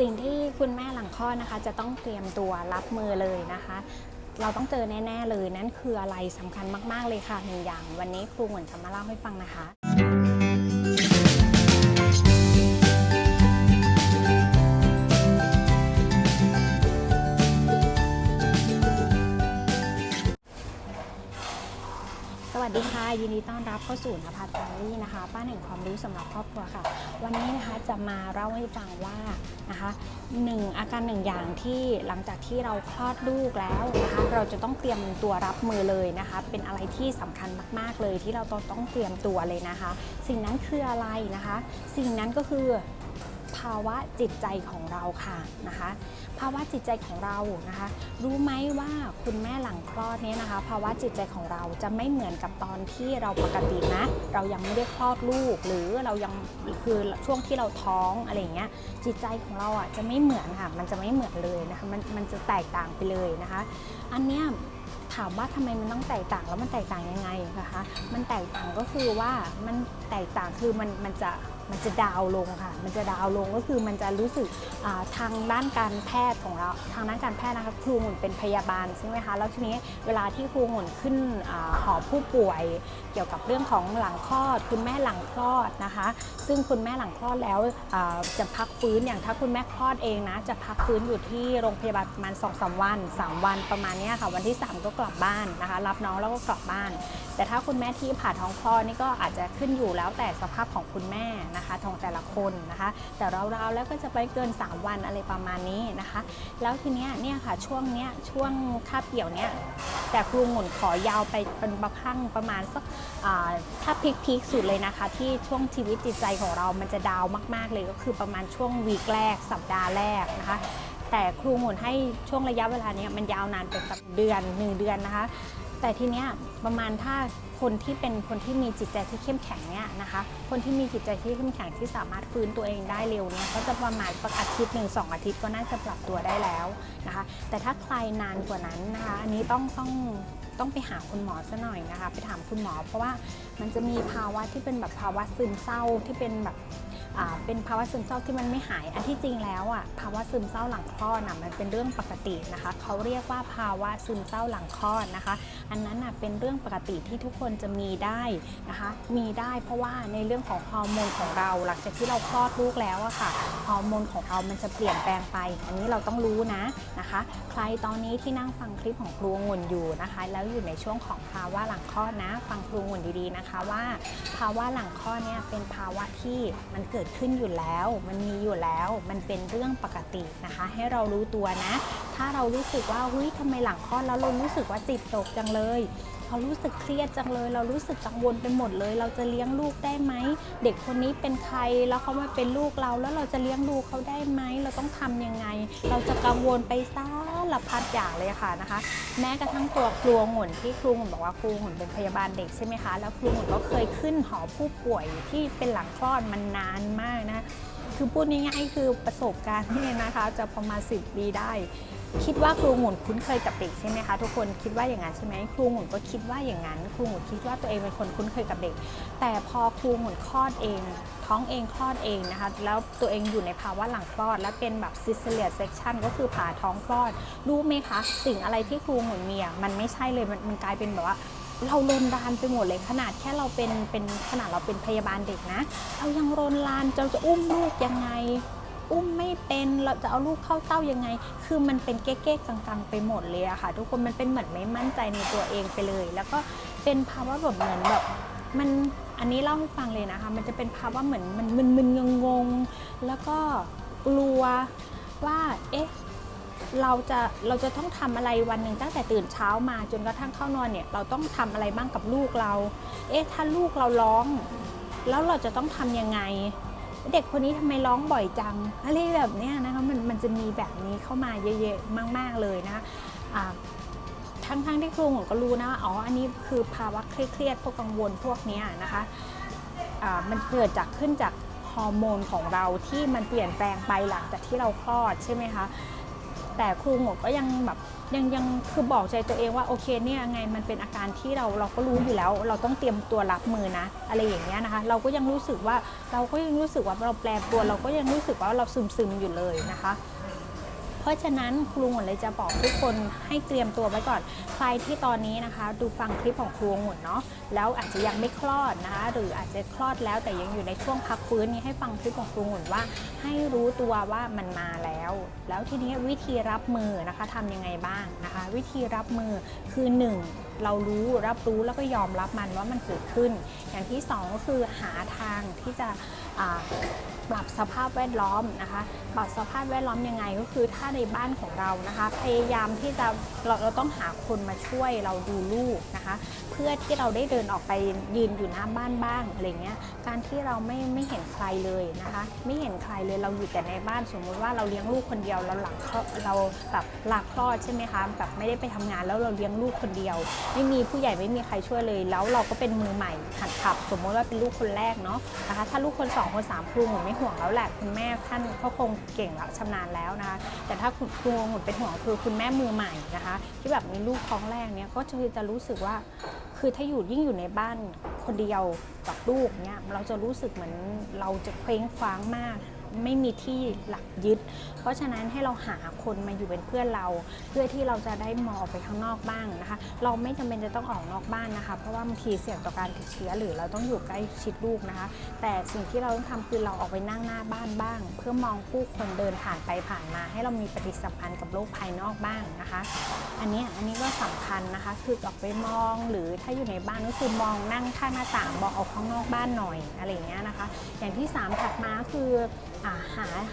สิ่งที่คุณแม่หลังคลอดนะคะ จะต้องเตรียมตัวรับมือเลยนะคะ เราต้องเจอแน่ ๆ เลยนั่นคืออะไรสำคัญมาก ๆ เลยค่ะหนึ่งอย่าง วันนี้ครูเหมือนจะมาเล่าให้ฟังนะคะ สวัสดีค่ะ ยินดีต้อนรับเข้าสู่นภัสแฟมิลี่นะคะ ป้านแห่งความรู้สำหรับครอบครัวค่ะ วันนี้นะคะจะมาเล่าให้ฟังว่านะคะหนึ่งอาการหนึ่งอย่างที่หลังจากที่เราคลอดลูกแล้วนะคะเราจะต้องเตรียมตัวรับมือเลยนะคะ เป็นอะไรที่สำคัญมากๆเลยที่เราต้องต้องเตรียมตัวเลยนะคะ สิ่งนั้นคืออะไรนะคะ สิ่งนั้นก็คือ ภาวะจิตใจของเราค่ะนะคะ ภาวะจิตใจของเรานะคะ รู้ไหมว่าคุณแม่หลังคลอดเนี้นะคะ ภาวะจิตใจของเราจะไม่เหมือนกับตอนที่เราปกตินะเรายังไม่ได้คลอดลูก หรือเรายังคือช่วงที่เราท้องอะไรอย่างเงี้ยจิตใจของเราอะจะไม่เหมือนค่ะมันจะไม่เหมือนเลยนะคะมันมันจะแตกต่างไปเลยนะคะ อันเนี้ยถามว่าทำไมมันต้องแตกต่างแล้วมันแตกต่างยังไงนะคะ มันแตกต่างก็คือว่ามันแตกต่างคือมันมันจะ มันจะดาวลงค่ะ มันจะดาวลงก็คือมันจะรู้สึกทางด้านการแพทย์ของเรา ทางด้านการแพทย์นะคะครูหมุนเป็นพยาบาลใช่ไหมคะ แล้วทีนี้เวลาที่ครูหมุนขึ้นอหอผู้ป่วย เกี่ยวกับเรื่องของหลังคลอด คุณแม่หลังคลอดนะคะ ซึ่งคุณแม่หลังคลอดแล้วจะพักฟื้นอย่างถ้าคุณแม่คลอดเองนะ จะพักฟื้นอยู่ที่โรงพยาบาลประมาณ2อสวัน 3 วันประมาณนี้ค่ะ วันที่ 3 ก็กลับบ้านนะคะ รับน้องแล้วก็กลับบ้าน แต่ถ้าคุณแม่ที่ผ่าท้องคลอดนี่ก็อาจจะขึ้นอยู่แล้วแต่สภาพของคุณแม่นะคะของแต่ละคนนะคะ แต่ราวๆแล้วก็จะไปเกิน 3 วันอะไรประมาณนี้นะคะ แล้วทีเนี้ยเนี่ยค่ะช่วงเนี้ยช่วงคาบเกี่ยวเนี้ยแต่ครูหมุนขอยาวไปเป็นประพังประมาณสักถ้าพีคพีคสุดเลยนะคะ ที่ช่วงชีวิตจิตใจของเรามันจะดาวมาก ๆ เลยก็คือประมาณช่วงวีคแรก สัปดาห์แรกนะคะ แต่ครูหมุนให้ช่วงระยะเวลาเนี้ยมันยาวนานเป็นแบบเดือนหนึ่งเดือนนะคะ แต่ทีเนี้ยประมาณถ้าคนที่เป็นคนที่มีจิตใจที่เข้มแข็งเนี่ยนะคะ คนที่มีจิตใจที่เข้มแข็งที่สามารถฟื้นตัวเองได้เร็วเนี่ยก็จะประมาณสักอาทิตย์หนึ่งสองอาทิตย์ก็น่าจะปรับตัวได้แล้วนะคะ แต่ถ้าใครนานกว่านั้นนะคะ อันนี้ต้องต้องต้องไปหาคุณหมอซะหน่อยนะคะ ไปถามคุณหมอ เพราะว่ามันจะมีภาวะที่เป็นแบบภาวะซึมเศร้าที่เป็นแบบ เป็นภาวะซึมเศร้าที่มันไม่หาย อันที่จริงแล้วอะภาวะซึมเศร้าหลังคลอดน่ะมันเป็นเรื่องปกตินะคะเขาเรียกว่าภาวะซึมเศร้าหลังคลอดนะคะ อันนั้นน่ะเป็นเรื่องปกติที่ทุกคนจะมีได้นะคะ มีได้เพราะว่าในเรื่องของฮอร์โมนของเรา หลังจากที่เราคลอดลูกแล้วอะค่ะฮอร์โมนของเรามันจะเปลี่ยนแปลงไป อันนี้เราต้องรู้นะนะคะ ใครตอนนี้ที่นั่งฟังคลิปของครูงุ่นอยู่นะคะ แล้วอยู่ในช่วงของภาวะหลังคลอดนะ ฟังครูงุ่นดีๆนะคะว่า ภาวะหลังคลอดเนี่ยเป็นภาวะที่มันเกิดขึ้นอยู่แล้ว มันมีอยู่แล้ว มันเป็นเรื่องปกตินะคะ ให้เรารู้ตัวนะ ถ้าเรารู้สึกว่าเฮ้ยทำไมหลังคลอดแล้วเรารู้สึกว่าจิตตกจังเลย เรารู้สึกเครียดจังเลย เรารู้สึกกังวลไปหมดเลย เราจะเลี้ยงลูกได้ไหม เด็กคนนี้เป็นใครแล้วเขามาเป็นลูกเราแล้วเราจะเลี้ยงดูเขาได้ไหม เราต้องทำยังไง เราจะกังวลไปสารพัดอย่างเลยค่ะนะคะ แม้กระทั่งตัวครูหงุ่นที่ครูหุ่นบอกว่าครูหุ่นเป็นพยาบาลเด็กใช่ไหมคะ แล้วครูหุ่นก็เคยขึ้นหอผู้ป่วยที่เป็นหลังคลอดมันนานมากนะคือพูดง่ายๆคือประสบการณ์นี่นะคะ จะประมาณ10ปีได้ คิดว่าครูหมุนคุ้นเคยกับเด็กใช่ไหมคะทุกคนคิดว่าอย่างนั้นใช่ไหมครูหมุนก็คิดว่าอย่างนั้น ครูหมุนคิดว่าตัวเองเป็นคนคุ้นเคยกับเด็ก แต่พอครูหมุนคลอดเอง ท้องเองคลอดเองนะคะแล้วตัวเองอยู่ในภาวะหลังคลอด และเป็นแบบซิสเลียเซ c ชันก็คือผ่าท้องคลอดรู้ไหมคะ สิ่งอะไรที่ครูหมุนมีอะมันไม่ใช่เลยมันมันกลายเป็นแบบว่าเรารนรานไปหมดเลยขนาดแค่เราเป็นเป็นขนาดเราเป็นพยาบาลเด็กนะ เรายังรนรานเราจะอุ้มลูกยังไง อุ้มไม่เป็นเราจะเอาลูกเข้าเต้ายังไง คือมันเป็นเก๊ๆกังๆ ไปหมดเลยอะค่ะ ทุกคนมันเป็นเหมือนไม่มั่นใจในตัวเองไปเลย แล้วก็เป็นภาวะแบบเหมือนแบบมันอันนี้เล่าให้ฟังเลยนะคะ มันจะเป็นภาวะเหมือนมันมึนๆงงๆ แล้วก็กลัวว่าเอ๊ะเราจะเราจะต้องทำอะไรวันหนึ่งตั้งแต่ตื่นเช้ามาจนกระทั่งเข้านอนเนี่ยเราต้องทำอะไรบ้างกับลูกเรา เอ๊ะถ้าลูกเราร้อง แล้วเราจะต้องทำยังไง เด็กคนนี้ทำไมร้องบ่อยจังอะไรแบบเนี้ยนะคะมันมันจะมีแบบนี้เข้ามาเยอะๆมาก ๆเลยนะคะทั้งๆที่ครูผมก็รู้นะว่าอ๋ออันนี้คือภาวะเครียดพวกกังวลพวกเนี้ยนะคะมันเกิดจากขึ้นจากฮอร์โมนของเราที่มันเปลี่ยนแปลงไปหลังจากที่เราคลอดใช่ไหมคะ แต่ครูหมดก็ยังแบบยังยังคือบอกใจตัวเองว่าโอเคเนี่ยไงมันเป็นอาการที่เราเราก็รู้อยู่แล้ว เราต้องเตรียมตัวรับมือนะ อะไรอย่างเงี้ยนะคะ เราก็ยังรู้สึกว่าเราก็ยังรู้สึกว่าเราแปรปรวนเราก็ยังรู้สึกว่าเราซึมซึมอยู่เลยนะคะ เพราะฉะนั้นครูหมดเลยจะบอกทุกคนให้เตรียมตัวไว้ก่อน ใครที่ตอนนี้นะคะ ดูฟังคลิปของครูหมดเนาะแล้วอาจจะยังไม่คลอดนะคะ หรืออาจจะคลอดแล้วแต่ยังอยู่ในช่วงพักฟื้นนี้ให้ฟังคลิปของครูหมดว่า ให้รู้ตัวว่ามันมาแล้ว แล้วทีนี้วิธีรับมือนะคะทำยังไงบ้างนะคะ วิธีรับมือคือ 1เรารู้รับรู้แล้วก็ยอมรับมันว่ามันเกิดขึ้น อย่างที่สองก็คือหาทางที่จะ ปรับสภาพแวดล้อมนะคะปรับสภาพแวดล้อมยังไงก็คือถ้าในบ้านของเรานะคะ พยายามที่จะเราเราต้องหาคนมาช่วยเราดูลูกนะคะ เพื่อที่เราได้เดินออกไปยืนอยู่หน้าบ้านบ้างอะไรเงี้ยการที่เราไม่ไม่เห็นใครเลยนะคะ ไม่เห็นใครเลยเราอยู่แต่ในบ้านสมมุติว่าเราเลี้ยงลูกคนเดียวเราหลังเราแบบหลักคลอดใช่ไหมคะแบบไม่ได้ไปทำงานแล้วเราเลี้ยงลูกคนเดียว ไม่มีผู้ใหญ่ไม่มีใครช่วยเลย แล้วเราก็เป็นมือใหม่หัดขับ สมมติว่าเป็นลูกคนแรกเนาะนะคะ ถ้าลูกคนสองคนสามครูหนูไม่ห่วงแล้วแหละคุณแม่ท่านก็คงเก่งแล้วชำนาญแล้วนะคะ แต่ถ้าคุณครูหนูเป็นห่วงคือคุณแม่มือใหม่นะคะ ที่แบบมีลูกท้องแรกเนี่ยก็จะจะรู้สึกว่า คือถ้าอยู่ยิ่งอยู่ในบ้านคนเดียวกับลูกเนี่ยเราจะรู้สึกเหมือนเราจะเคว้งคว้างมาก ไม่มีที่หลักยึด เพราะฉะนั้นให้เราหาคนมาอยู่เป็นเพื่อนเรา เพื่อที่เราจะได้มองออกไปข้างนอกบ้างนะคะ เราไม่จำเป็นจะต้องออกนอกบ้านนะคะ เพราะว่าบางทีเสี่ยงต่อการติดเชื้อหรือเราต้องอยู่ใกล้ชิดลูกนะคะ แต่สิ่งที่เราต้องทำคือเราออกไปนั่งหน้าบ้านบ้าง เพื่อมองผู้คนเดินผ่านไปผ่านมา ให้เรามีปฏิสัมพันธ์กับโลกภายนอกบ้างนะคะ อันนี้อันนี้ก็สำคัญนะคะ คือออกไปมองหรือถ้าอยู่ในบ้านก็คือมองนั่งข้างหน้าต่างมองออกข้างนอกบ้านหน่อยอะไรอย่างเงี้ยนะคะ อย่างที่ 3 ถัดมาคือหา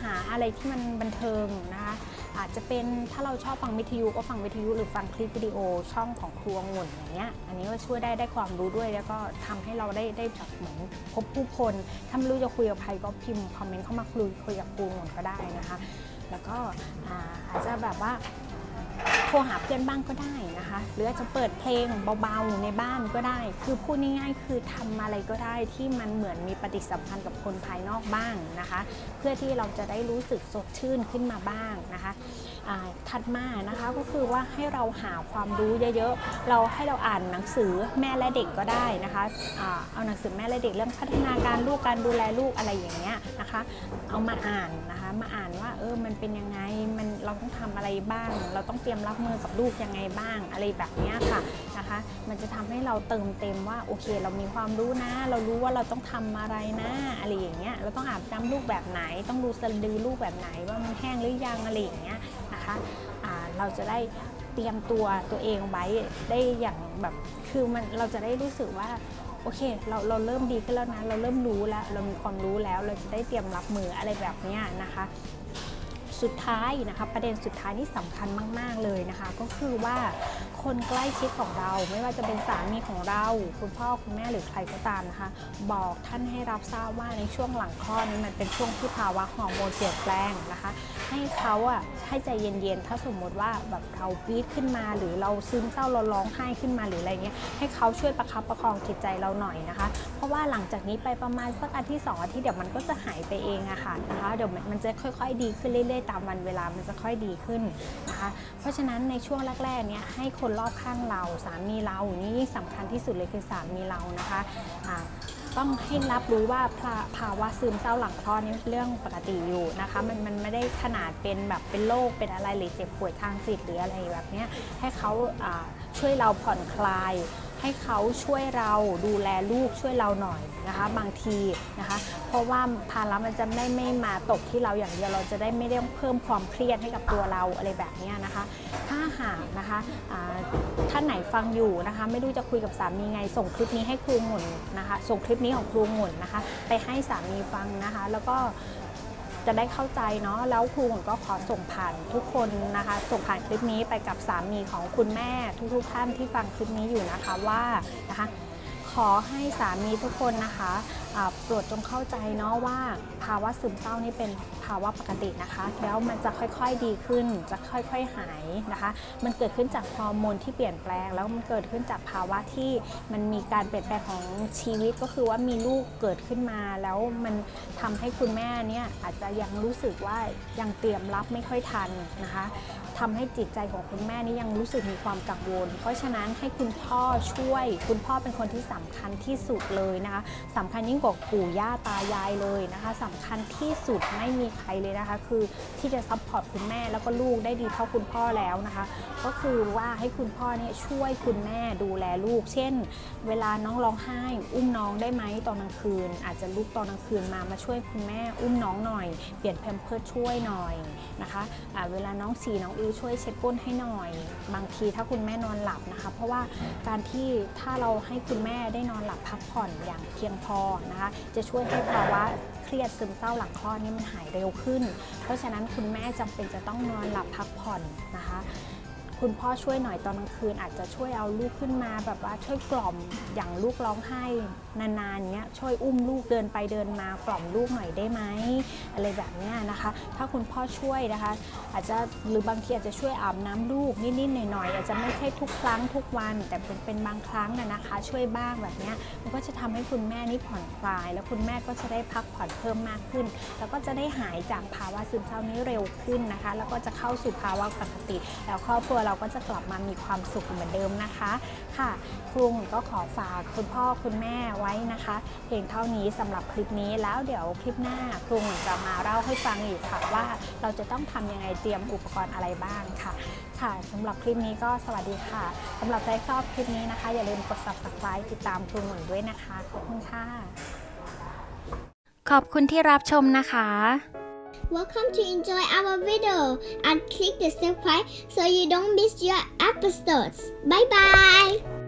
หาอะไรที่มันบันเทิงนะคะอาจจะเป็นถ้าเราชอบฟังวิทยุก็ฟังวิทยุหรือฟังคลิปวิดีโอช่องของครัวงุ่นอย่างเงี้ยอันนี้ก็ช่วยได้ได้ความรู้ด้วย แล้วก็ทำให้เราได้ได้แบบเหมือนพบผู้คนถ้าไม่รู้จะคุยกับใครก็พิมพ์คอมเมนต์เข้ามาคุยคุยกับครูงุ่นก็ได้นะคะ แล้วก็อาจจะแบบว่า ทรหาเพื่อนบ้างก็ได้นะคะ หรืออาจจะเปิดเพลงเบาๆในบ้านก็ได้ คือพูดง่ายๆคือทำอะไรก็ได้ที่มันเหมือนมีปฏิสัมพันธ์กับคนภายนอกบ้างนะคะ เพื่อที่เราจะได้รู้สึกสดชื่นขึ้นมาบ้างนะคะถัดมานะคะก็คือว่าให้เราหาความรู้เยอะๆ เราให้เราอ่านหนังสือแม่และเด็กก็ได้นะคะอ่าเอาหนังสือแม่และเด็กเรื่องพัฒนาการลูกการดูแลลูกอะไรอย่างเงี้ยนะคะ เอามาอ่านนะคะ มาอ่านว่า เออมันเป็นยังไงมันเราต้องทำอะไรบ้าง เราต้องเตรียมรับมือกับลูกยังไงบ้าง อะไรแบบนี้ค่ะนะคะ มันจะทำให้เราเติมเต็มว่าโอเค เรามีความรู้นะ เรารู้ว่าเราต้องทำอะไรนะอะไรอย่างเงี้ยเราต้องอาบน้ำลูกแบบไหน ต้องดูสะดือลูกแบบไหน ว่ามันแห้งหรือยังอะไรอย่างเงี้ยนะคะอ่าเราจะได้เตรียมตัวตัวเองไว้ได้อย่างแบบคือมันเราจะได้รู้สึกว่า โอเค เราเราเริ่มดีขึ้นแล้วนะ เราเริ่มรู้แล้ว เรามีความรู้แล้ว เราจะได้เตรียมรับมืออะไรแบบนี้นะคะ สุดท้ายนะคะ ประเด็นสุดท้ายที่สำคัญมาก ๆ เลยนะคะ ก็คือว่าคนใกล้ชิดของเราไม่ว่าจะเป็นสามีของเรา คุณพ่อคุณแม่หรือใครก็ตามนะคะ บอกท่านให้รับทราบว่าในช่วงหลังคลอดนี้มันเป็นช่วงที่ภาวะฮอร์โมนเปลี่ยนแปลงนะคะ ให้เขาอะให้ใจเย็นๆ ถ้าสมมติว่าแบบเราปี๊ดขึ้นมาหรือเราซึมเศร้าเราร้องไห้ขึ้นมาหรืออะไรเงี้ยให้เขาช่วยประคับประคองจิตใจเราหน่อยนะคะ เพราะว่าหลังจากนี้ไปประมาณสักอาทิตย์สองอาทิตย์เดี๋ยวมันก็จะหายไปเองอะค่ะนะคะเดี๋ยวมันมันจะค่อย ๆ ดีขึ้นเรื่อยๆตามวันเวลามันจะค่อยดีขึ้นนะคะ เพราะฉะนั้นในช่วงแรกๆเนี่ยให้คนรอบข้างเราสามีเรานี่ยิ่งสำคัญที่สุดเลยคือสามีเรานะคะต้องให้รับรู้ว่าภาวะซึมเศร้าหลังคลอดนี่เรื่องปกติอยู่นะคะ มันมันไม่ได้ขนาดเป็นแบบเป็นโรคเป็นอะไรหรือเจ็บป่วยทางจิตหรืออะไรแบบนี้ให้เขาช่วยเราผ่อนคลาย ให้เขาช่วยเราดูแลลูกช่วยเราหน่อยนะคะบางทีนะคะ เพราะว่าภาระมันจะไม่ไม่มาตกที่เราอย่างเดียวเราจะได้ไม่ได้เพิ่มความเครียดให้กับตัวเราอะไรแบบนี้นะคะ ถ้าหากนะคะท่านไหนฟังอยู่นะคะ ไม่รู้จะคุยกับสามีไงส่งคลิปนี้ให้ครูหมุนนะคะ ส่งคลิปนี้ของครูหมุนนะคะ ไปให้สามีฟังนะคะ แล้วก็ จะได้เข้าใจเนาะแล้วครูผมุนก็ขอส่งผ่านทุกคนนะคะ ส่งผ่านคลิปนี้ไปกับสามีของคุณแม่ทุกๆท่านที่ฟังคลิปนี้อยู่นะคะว่านะคะ ขอให้สามีทุกคนนะคะโปรดจงเข้าใจเนาะว่าภาวะซึมเศร้านี่เป็นภาวะปกตินะคะ แล้วมันจะค่อยๆดีขึ้น จะค่อยๆหายนะคะ มันเกิดขึ้นจากฮอร์โมนที่เปลี่ยนแปลง แล้วมันเกิดขึ้นจากภาวะที่มันมีการเปลี่ยนแปลงของชีวิตก็คือว่ามีลูกเกิดขึ้นมา แล้วมันทำให้คุณแม่เนี่ยอาจจะยังรู้สึกว่ายังเตรียมรับไม่ค่อยทันนะคะทำให้จิตใจของคุณแม่นี่ยังรู้สึกมีความกังวล เพราะฉะนั้นให้คุณพ่อช่วย คุณพ่อเป็นคนที่สำคัญที่สุดเลยนะคะสำคัญยิ่งกว่าปู่ย่าตายายเลยนะคะสำคัญที่สุดไม่มีใครเลยนะคะ คือที่จะซัพ พอร์ตคุณแม่แล้วก็ลูกได้ดีเท่าคุณพ่อแล้วนะคะ ก็คือว่าให้คุณพ่อเนี่ยช่วยคุณแม่ดูแลลูก เช่น เวลาน้องร้องไห้ อุ้มน้องได้ไหมตอนกลางคืน อาจจะลุกตอนกลางคืนมามาช่วยคุณแม่อุ้มน้องหน่อย เปลี่ยนแพมเพิร์ช่วยหน่อยนะคะะเวลาน้องฉี่น้องอือช่วยเช็ดก้นให้หน่อย บางทีถ้าคุณแม่นอนหลับนะคะ เพราะว่าการที่ถ้าเราให้คุณแม่ได้นอนหลับพักผ่อนอย่างเพียงพอนะคะ จะช่วยให้ภาวะ รียดซึมเศร้าหลังคลอดนี่มันหายเร็วขึ้น เพราะฉะนั้นคุณแม่จำเป็นจะต้องนอนหลับพักผ่อนนะคะ คุณพ่อช่วยหน่อยตอนกลางคืน อาจจะช่วยเอาลูกขึ้นมา แบบว่าช่วยกล่อมอย่างลูกร้องไห้นานๆเงี้ยช่วยอุ้มลูกเดินไปเดินมากล่อมลูกหน่อยได้ไหมอะไรแบบเนี้ยนะคะ ถ้าคุณพ่อช่วยนะคะ อาจจะหรือบางทีอาจจะช่วยอาบน้ำลูกนิดๆหน่อยๆอาจจะไม่ใช่ทุกครั้งทุกวัน แต่เป็นเป็นบางครั้งนะนะคะ ช่วยบ้างแบบเนี้ยมันก็จะทำให้คุณแม่นี่ผ่อนคลาย แล้วคุณแม่ก็จะได้พักผ่อนเพิ่มมากขึ้น แล้วก็จะได้หายจากภาวะซึมเศร้านี้เร็วขึ้นนะคะ แล้วก็จะเข้าสู่ภาวะปกติ แล้วครอบครัวเราราก็จะกลับมามีความสุขเหมือนเดิมนะคะค่ะครูหมุนก็ขอฝากคุณพ่อคุณแม่ไว้นะคะ เพียงเท่านี้สำหรับคลิปนี้แล้วเดี๋ยวคลิปหน้าครูหมุนจะมาเล่าให้ฟังอีกค่ะว่าเราจะต้องทำยังไงเตรียมอุปกรณ์อะไรบ้างค่ะ ค่ะสำหรับคลิปนี้ก็สวัสดีค่ะสำหรับใครชอบคลิปนี้นะคะ อย่าลืมกด subscribe ติดตามครูหมุนด้วยนะคะขอบคุณค่ะขอบคุณที่รับชมนะคะ Welcome to enjoy our video and click the subscribe so you don't miss your episodes. Bye bye.